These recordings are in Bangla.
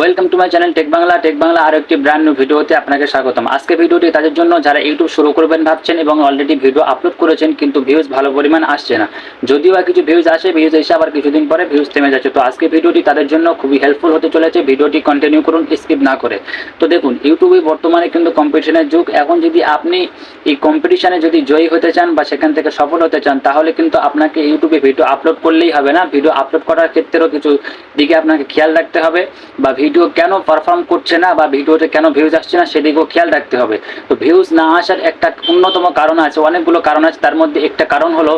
Welcome to my channel tech Bangla tech Bangla আর একটি ব্র্যান্ড নিউ ভিডিওতে আপনাকে স্বাগতম। আজকে ভিডিওটি তাদের জন্য যারা ইউটিউব শুরু করবেন ভাবছেন এবং অলরেডি ভিডিও আপলোড করেছেন, কিন্তু ভিউজ ভালো পরিমাণ আসছে না। যদিও বা কিছু ভিউজ আসে ভিউজ এসে আবার কিছুদিন পরে ভিউজ থেমে যাচ্ছে। তো আজকে ভিডিওটি তাদের জন্য খুবই হেল্পফুল হতে চলেছে। ভিডিওটি কন্টিনিউ করুন স্কিপ না করে। তো দেখুন ইউটিউবে বর্তমানে কিন্তু কম্পিটিশনের যুগ। এখন যদি আপনি এই কম্পিটিশনে যদি জয়ী হতে চান বা সেখান থেকে সফল হতে চান, তাহলে কিন্তু আপনাকে ইউটিউবে ভিডিও আপলোড করলেই হবে না। ভিডিও আপলোড করার ক্ষেত্রেও কিছু দিকে আপনাকে খেয়াল রাখতে হবে বা ভিডিও কেন পারফর্ম করছে না বা ভিডিওতে কেন ভিউজ আসছে না সেদিকেও খেয়াল রাখতে হবে। তো ভিউজ না আসার একটা অন্যতম কারণ আছে, অনেকগুলো কারণ আছে। তার মধ্যে একটা কারণ হলো,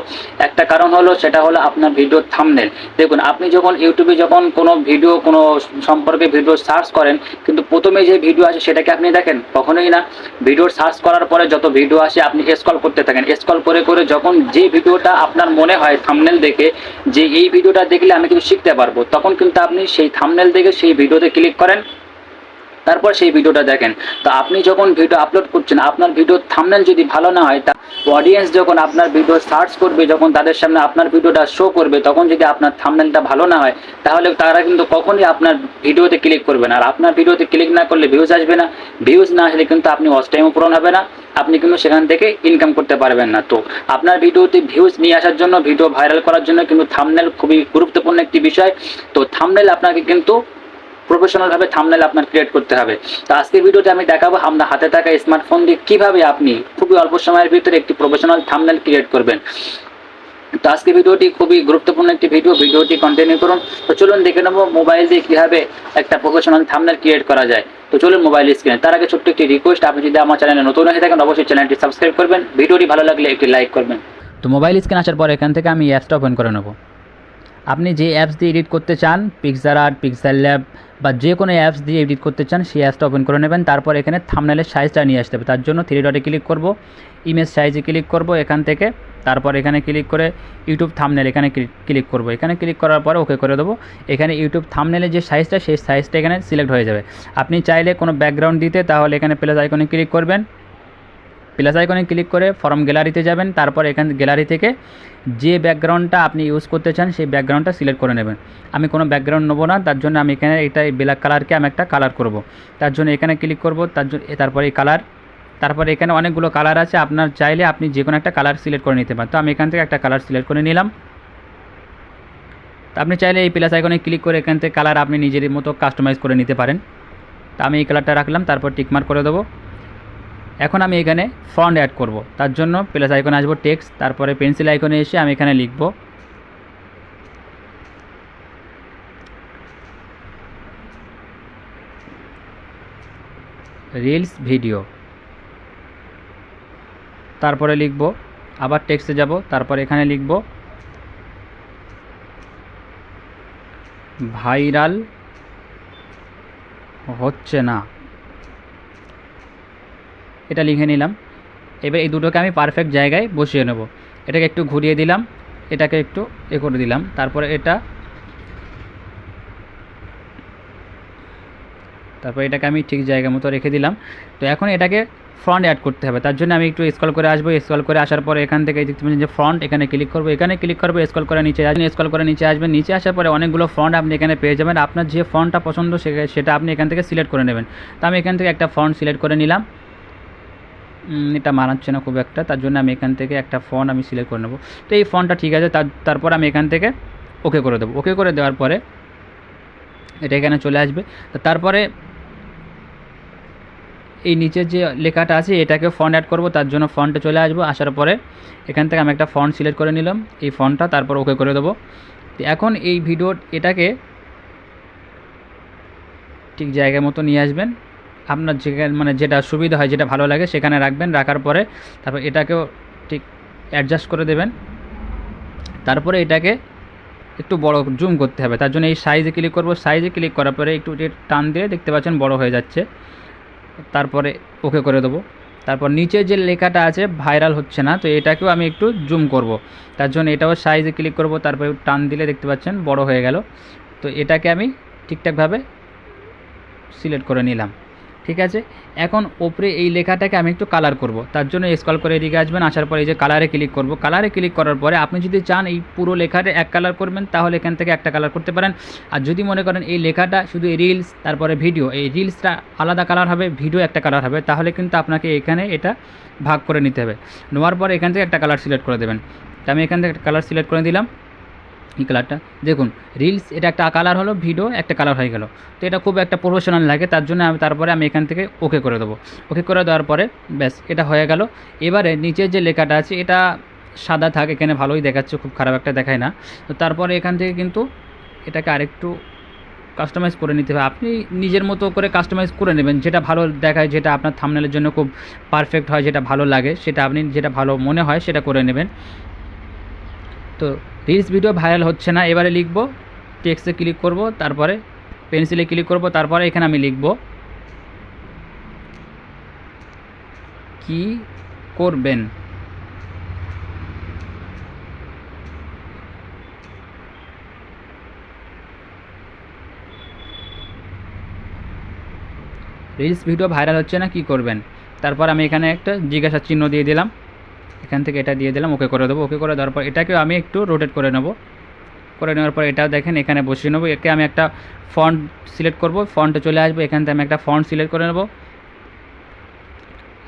একটা কারণ হলো সেটা হলো আপনার ভিডিওর থামনেল দেখুন, আপনি যখন ইউটিউবে যখন কোনো ভিডিও কোনো সম্পর্কে ভিডিও সার্চ করেন, কিন্তু প্রথমে যে ভিডিও আসে সেটাকে আপনি দেখেন? কখনোই না। ভিডিও সার্চ করার পরে যত ভিডিও আসে, আপনি স্ক্রল করতে থাকেন। স্ক্রল করে করে যখন যে ভিডিওটা আপনার মনে হয় থামনেল দেখে, যে এই ভিডিওটা দেখলে আমি কিছু শিখতে পারব, তখন কিন্তু আপনি সেই থামনেল দেখে সেই ভিডিওতে ক্লিক করেন। তারপর সেই ভিডিওটা দেখেন। তো আপনি যখন ভিডিও আপলোড করছেন, আপনার ভিডিওর থামনেল যদি ভালো না হয়, তা অডিয়েন্স যখন আপনার ভিডিও সার্চ করবে, যখন তাদের সামনে আপনার ভিডিওটা শো করবে, তখন যদি আপনার থামনেলটা ভালো না হয়, তাহলে তারা কিন্তু কখনই আপনার ভিডিওতে ক্লিক করবে না। আর আপনার ভিডিওতে ক্লিক না করলে ভিউজ আসবে না। ভিউজ না আসলে কিন্তু আপনি ওয়াচ টাইমও পূরণ হবে না। আপনি কিন্তু সেখান থেকে ইনকাম করতে পারবেন না। তো আপনার ভিডিওতে ভিউজ নিয়ে আসার জন্য, ভিডিও ভাইরাল করার জন্য কিন্তু থামনেল খুবই গুরুত্বপূর্ণ একটি বিষয়। তো থামনেল আপনাকে কিন্তু প্রফেশনালভাবে থামনেল আপনার ক্রিয়েট করতে হবে। তো আজকের ভিডিওতে আমি দেখাবো আপনার হাতে থাকা স্মার্টফোন দিয়ে কীভাবে আপনি খুবই অল্প সময়ের ভিতরে একটি প্রফেশনাল থামনেল ক্রিয়েট করবেন। তো আজকে ভিডিওটি খুবই গুরুত্বপূর্ণ একটি ভিডিও ভিডিওটি কন্টিনিউ করুন। তো চলুন দেখে নেব মোবাইল দিয়ে কীভাবে একটা প্রফেশনাল থামনেল ক্রিয়েট করা যায়। তো চলুন মোবাইল স্ক্রিনে তার আগে ছোট্ট একটি রিকোয়েস্ট আপনি যদি আমার চ্যানেলে নতুন হয়ে থাকেন, অবশ্যই চ্যানেলটি সাবস্ক্রাইব করবেন। ভিডিওটি ভালো লাগলে একটি লাইক করবেন। তো মোবাইল স্ক্রিন আসার পর এখান থেকে আমি অ্যাপসটা ওপেন করে নেব। আপনি যে অ্যাপস দিয়ে এডিট করতে চান পিক্সার আর্ট পিক্সেল ল্যাব বা যে কোনো অ্যাপস দিয়ে এডিট করতে চান, সেই অ্যাপসটা ওপেন করে নেবেন। তারপর এখানে থামনেলের সাইজটা নিয়ে আসতে হবে। তার জন্য থ্রি ডটে ক্লিক করব ইমেজ সাইজে ক্লিক করব এখান থেকে। তারপর এখানে ক্লিক করে ইউটিউব থামনেল এখানে ক্লিক করব। এখানে ক্লিক করার পরে ওকে করে দেবো। এখানে ইউটিউব থামনেলের যে সাইজটা সেই সাইজটা এখানে সিলেক্ট হয়ে যাবে। আপনি চাইলে কোনো ব্যাকগ্রাউন্ড দিতে, তাহলে এখানে প্লাস আইকনে ক্লিক করবেন। প্লাস আইকনে ক্লিক করে ফর্ম গ্যালারিতে যাবেন, তারপর এখান গ্যালারি থেকে যে ব্যাকগ্রাউন্ডটা আপনি ইউজ করতে চান, সেই ব্যাকগ্রাউন্ডটা সিলেক্ট করে নেবেন। আমি কোনো ব্যাকগ্রাউন্ড নেব না, তার জন্য আমি এখানে এটা ব্ল্যাক কালারকে আমি একটা কালার করব। তার জন্য এখানে ক্লিক করব, তার জন্য তারপরে এই কালার তারপরে এখানে অনেকগুলো কালার আছে, আপনার চাইলে আপনি যে কোনো একটা কালার সিলেক্ট করে নিতে পারেন। তো আমি এখান থেকে একটা কালার সিলেক্ট করে নিলাম। তো আপনি চাইলে এই প্লাস আইকনে ক্লিক করে এখান থেকে কালার আপনি নিজের মতো কাস্টমাইজ করে নিতে পারেন। তো আমি এই কালারটা রাখলাম, তারপর টিকমার্ক করে দেবো। এখন আমি এখানে ফন্ট অ্যাড করব। তার জন্য প্লাস আইকনে আসব টেক্সট তারপরে পেন্সিল আইকনে এসে আমি এখানে লিখব। রিলস ভিডিও তারপরে লিখব। আবার টেক্সটে যাব, তারপর এখানে লিখব। ভাইরাল হচ্ছে না। এটা লিখে নিলাম। এবার এই দুটোকে আমি পারফেক্ট জায়গায় বসিয়ে নেব। এটাকে একটু ঘুরিয়ে দিলাম, এটাকে একটু এ করে দিলাম। তারপরে এটা, তারপর এটাকে আমি ঠিক জায়গা মতো রেখে দিলাম। তো এখন এটাকে ফ্রন্ট অ্যাড করতে হবে। তার জন্য আমি একটু স্কল করে আসব। স্কল করে আসার পরে এখান থেকে যে ফ্রন্ট এখানে ক্লিক করব। এখানে ক্লিক করব স্কল করে নিচে আসবেন স্কল করে নিচে আসবেন নিচে আসার পরে অনেকগুলো ফ্রন্ট আপনি এখানে পেয়ে যাবেন। আপনার যে ফ্রন্টটা পছন্দ সেটা আপনি এখান থেকে সিলেক্ট করে নেবেন। তো আমি এখান থেকে একটা ফ্রন্ট সিলেক্ট করে নিলাম। এটা মানাচ্ছে না খুব একটা। তার জন্য আমি এখান থেকে একটা ফোন আমি সিলেক্ট করে নেব। তো এই ফোনটা ঠিক আছে, তার, তারপর আমি এখান থেকে ওকে করে দেবো। ওকে করে দেওয়ার পরে এটা এখানে চলে আসবে। তারপরে এই নিচের যে লেখাটা আছে, এটাকে ফন্ট অ্যাড করব, তার জন্য ফন্টে চলে আসব। আসার পরে এখান থেকে আমি একটা ফন্ট সিলেক্ট করে নিলাম। এই ফন্টটা তারপর ওকে করে দেবো। তো এখন এই ভিডিও, এটাকে ঠিক জায়গা মতো নিয়ে আসবেন। আপনার যেখানে মানে যেটা সুবিধা হয়, যেটা ভালো লাগে, সেখানে রাখবেন, রাখার পরে তারপর এটাকেও ঠিক অ্যাডজাস্ট করে দেবেন। তারপরে এটাকে একটু বড় জুম করতে হবে। তার জন্য এই সাইজে ক্লিক করব। সাইজে ক্লিক করার পরে একটু টান দিয়ে দেখতে পাচ্ছেন বড় হয়ে যাচ্ছে। তারপরে ওকে করে দেবো। তারপর নিচে যে লেখাটা আছে ভাইরাল হচ্ছে না, তো এটাকেও আমি একটু জুম করব। তার জন্য এটাও সাইজে ক্লিক করব। তারপরে টান দিলে দেখতে পাচ্ছেন বড় হয়ে গেল। তো এটাকে আমি ঠিকঠাকভাবে সিলেক্ট করে নিলাম। ঠিক আছে? এখন ওপরে এই লেখাটাকে আমি একটু কালার করব। তার জন্য স্কল করে এদিকে আসবেন, আসার পরে এই যে কালারে ক্লিক করব। কালারে ক্লিক করার পরে আপনি যদি চান এই পুরো লেখাটা এক কালার করবেন, তাহলে এখান থেকে একটা কালার করতে পারেন। আর যদি মনে করেন এই লেখাটা শুধু রিলস তারপরে ভিডিও এই রিলসটা আলাদা কালার হবে ভিডিও একটা কালার হবে, তাহলে কিন্তু আপনাকে এখানে এটা ভাগ করে নিতে হবে। নেওয়ার পরে এখান থেকে একটা কালার সিলেক্ট করে দেবেন। তো আমি এখান থেকে একটা কালার সিলেক্ট করে দিলাম। এই কালারটা দেখুন রিলস এটা একটা কালার হলো ভিডিও একটা কালার হয়ে গেল। তো এটা খুব একটা প্রফেশনাল লাগে, তার জন্য আমি তারপরে আমি এখান থেকে ওকে করে দেবো। ওকে করে দেওয়ার পরে, ব্যাস, এটা হয়ে গেল। এবারে নিচের যে লেখাটা আছে, এটা সাদা থাক, এখানে ভালোই দেখাচ্ছে, খুব খারাপ একটা দেখায় না। তো তারপরে এখান থেকে কিন্তু এটাকে আরেকটু কাস্টমাইজ করে নিতে হবে। আপনি নিজের মতো করে কাস্টমাইজ করে নেবেন, যেটা ভালো দেখায়, যেটা আপনার থামনেলের জন্য খুব পারফেক্ট হয়, যেটা ভালো লাগে, সেটা আপনি, যেটা ভালো মনে হয়, সেটা করে নেবেন। তো রিলস ভিডিও ভাইরাল হচ্ছে না, এবারে লিখব টেক্সটে ক্লিক করব, তারপরে পেন্সিলে ক্লিক করব, তারপরে এখানে আমি লিখব, কি করবেন? রিলস ভিডিও ভাইরাল হচ্ছে না, কি করবেন? তারপর আমি এখানে একটা জিজ্ঞাসা চিহ্ন দিয়ে দিলাম। এখান থেকে এটা দিয়ে দিলাম, ওকে করে দেবো, ওকে করে দেওয়ার পর এটাকেও আমি একটু রোটেট করে নেব। করে নেওয়ার পর এটাও দেখেন, এখানে বসিয়ে নেব। একে আমি একটা ফন্ট সিলেক্ট করব ফন্টে চলে আসব, এখান থেকে আমি একটা ফন্ট সিলেক্ট করে নেব।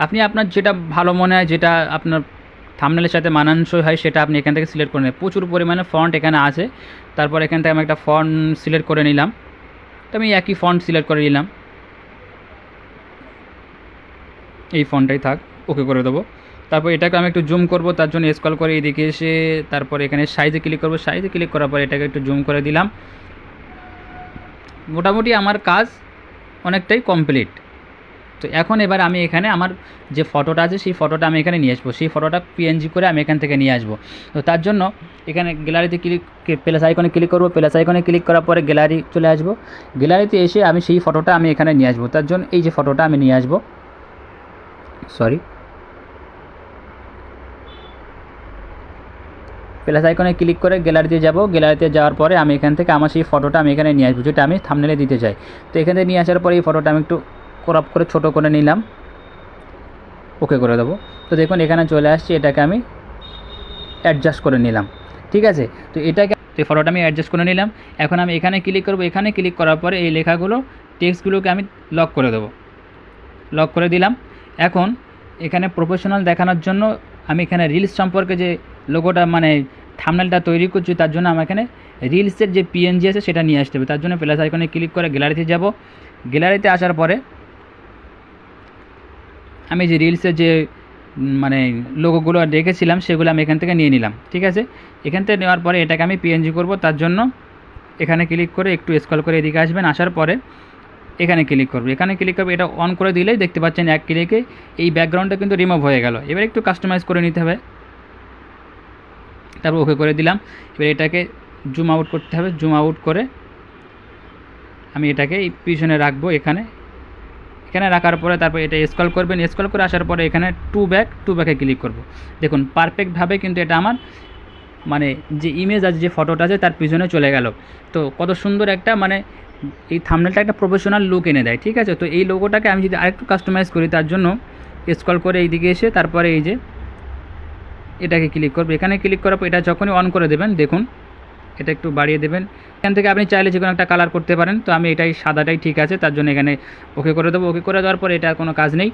আপনি আপনার যেটা ভালো মনে হয়, যেটা আপনার থামনেলের সাথে মানানসই হয়, সেটা আপনি এখান থেকে সিলেক্ট করে নেবেন। প্রচুর পরিমাণে ফন্ট এখানে আছে। তারপর এখান থেকে আমি একটা ফন্ট সিলেক্ট করে নিলাম। তো আমি একই ফন্ট সিলেক্ট করে নিলাম। এই ফন্টটাই থাক, ওকে করে দেবো। তারপর এটাকে আমি একটু জুম করব, তার জন্য স্কল করে এদিকে এসে তারপর এখানে সাইজে ক্লিক করব। সাইজে ক্লিক করার পর এটাকে একটু জুম করে দিলাম। মোটামুটি আমার কাজ অনেকটাই কমপ্লিট তো এখন এবার আমি এখানে আমার যে ফটোটা আছে, সেই ফটোটা আমি এখানে নিয়ে আসব। সেই ফটোটা পিএনজি করে আমি এখান থেকে নিয়ে আসব। তো তার জন্য এখানে গ্যালারিতে ক্লিক প্লাস আইকনে ক্লিক করব। প্লাস আইকনে ক্লিক করার পরে গ্যালারি চলে আসব। গ্যালারিতে এসে আমি সেই ফটোটা আমি এখানে নিয়ে আসব। তার জন্য এই যে ফটোটা আমি নিয়ে আসব। সরি প্লাস আইকনে ক্লিক করে গ্যালারিতে যাব। গ্যালারিতে যাওয়ার পরে আমি এখান থেকে আমার সেই ফটোটা আমি এখানে নিয়ে আসব। যেটা আমি থামনেলে দিতে চাই। তো এখান থেকে নিয়ে আসার পরে এই ফটোটা আমি একটু ক্রপ করে ছোট করে নিলাম। ওকে করে দেবো। তো দেখুন, এখানে চলে আসছে। এটাকে আমি অ্যাডজাস্ট করে নিলাম। ঠিক আছে? তো এটাকে তো এই ফটোটা আমি অ্যাডজাস্ট করে নিলাম। এখন আমি এখানে ক্লিক করব। এখানে ক্লিক করার পরে এই লেখাগুলো টেক্সটগুলোকে আমি লক করে দেবো। লক করে দিলাম। এখন এখানে প্রফেশনাল দেখানোর জন্য আমি এখানে রিলস সম্পর্কে যে লোগোটা মানে থামনেলটা তৈরি করছি, তার জন্য আমার এখানে রিলসের যে পিএনজি আছে সেটা নিয়ে আসতে হবে। তার জন্য প্লাস আইকনে ক্লিক করে গ্যালারিতে যাব। গ্যালারিতে আসার পরে আমি যে রিলসের যে মানে লোগোগুলো রেখেছিলাম সেগুলো আমি এখান থেকে নিয়ে নিলাম, ঠিক আছে? এখান থেকে নেওয়ার পরে এটাকে আমি পিএনজি করব, তার জন্য এখানে ক্লিক করে একটু স্কল করে এদিকে আসবেন, আসার পরে এখানে ক্লিক করব। এখানে ক্লিক করবে, এটা অন করে দিলেই দেখতে পাচ্ছেন এক ক্লিকে এই ব্যাকগ্রাউন্ডটা কিন্তু রিমুভ হয়ে গেল। এবার একটু কাস্টমাইজ করে নিতে হবে। তারপর ওকে করে দিলাম। এবার এটাকে জুম আউট করতে হবে। জুম আউট করে আমি এটাকে পিছনে রাখব এখানে। এখানে রাখার পরে তারপর এটা স্কল করবেন। স্কল করে আসার পরে এখানে টু ব্যাক টু ব্যাকে ক্লিক করব। দেখুন পারফেক্টভাবে কিন্তু এটা আমার মানে যে ইমেজ আছে যে ফটোটা আছে তার পিছনে চলে গেল। তো কত সুন্দর একটা মানে এই থামনেলটা একটা প্রফেশনাল লুক এনে দেয়, ঠিক আছে? তো এই লোগোটাকে আমি যদি আরেকটু কাস্টমাইজ করি, তার জন্য স্কল করে এইদিকে এসে তারপরে এই যে এটাকে ক্লিক করব। এখানে ক্লিক করার পর এটা যখনই অন করে দেবেন, দেখুন, এটা একটু বাড়িয়ে দেবেন। এখান থেকে আপনি চাইলে যে কোনো একটা কালার করতে পারেন। তো আমি এটাই, সাদাটাই ঠিক আছে, তার জন্য এখানে ওকে করে দেবো। ওকে করে দেওয়ার পরে এটা কোনো কাজ নেই।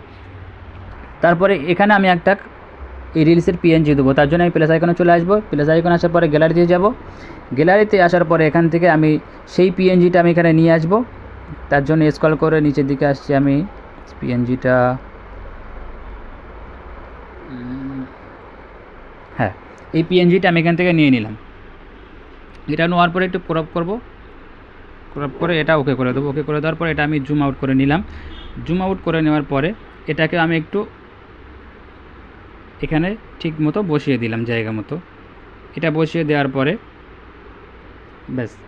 তারপরে এখানে আমি একটা এই রিলসের পিএনজি দেবো। তার জন্য আমি প্লাস আইকনে চলে আসব। প্লাস আইকনে আসার পরে গ্যালারিতে যাব। গ্যালারিতে আসার পরে এখান থেকে আমি সেই পিএনজিটা আমি এখানে নিয়ে আসব। তার জন্য স্কল করে নিচের দিকে আসছি আমি। পিএনজিটা হ্যাঁ এই পিএনজিটা আমি এখান থেকে নিয়ে নিলাম। এটা নেওয়ার পরে একটু ক্রপ করব। ক্রপ করে এটা ওকে করে দেবো। ওকে করে দেওয়ার পরে এটা আমি জুম আউট করে নিলাম। জুম আউট করে নেওয়ার পরে এটাকে আমি একটু এখানে ঠিক মতো বসিয়ে দিলাম, জায়গা মতো। এটা বসিয়ে দেওয়ার পরে ব্যাস।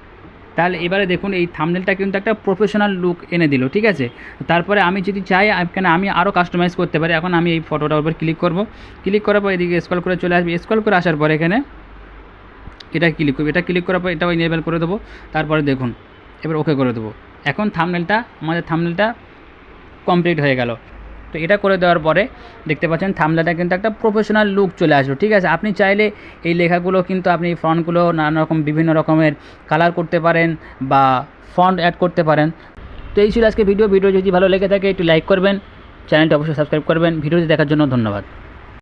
তাহলে এবারে দেখুন, এই থামনেলটা কিন্তু একটা প্রফেশনাল লুক এনে দিল, ঠিক আছে? তারপরে আমি যদি চাই এখানে আমি আরও কাস্টমাইজ করতে পারি, এখন আমি এই ফটোটার উপর ক্লিক করব। ক্লিক করার পর এদিকে স্ক্রল করে চলে আসবে। স্ক্রল করে আসার পর এখানে এটা ক্লিক করব। এটা ক্লিক করার পর এটাও ইনেবল করে দেবো। তারপরে দেখুন, এবার ওকে করে দেবো। এখন থামনেলটা আমাদের থামনেলটা কমপ্লিট হয়ে গেল। তো এটা করে দেওয়ার পরে দেখতে পাচ্ছেন থামলাটা কিন্তু একটা প্রফেশনাল লুক চলে আসলো, ঠিক আছে? আপনি চাইলে এই লেখাগুলো কিন্তু আপনি ফন্টগুলো নানা রকম, বিভিন্ন রকমের কালার করতে পারেন বা ফন্ট অ্যাড করতে পারেন। তো এই ছিল আজকে ভিডিও ভিডিও যদি ভালো লেগে থাকে একটু লাইক করবেন চ্যানেলটা অবশ্যই সাবস্ক্রাইব করবেন। ভিডিওটি দেখার জন্য ধন্যবাদ।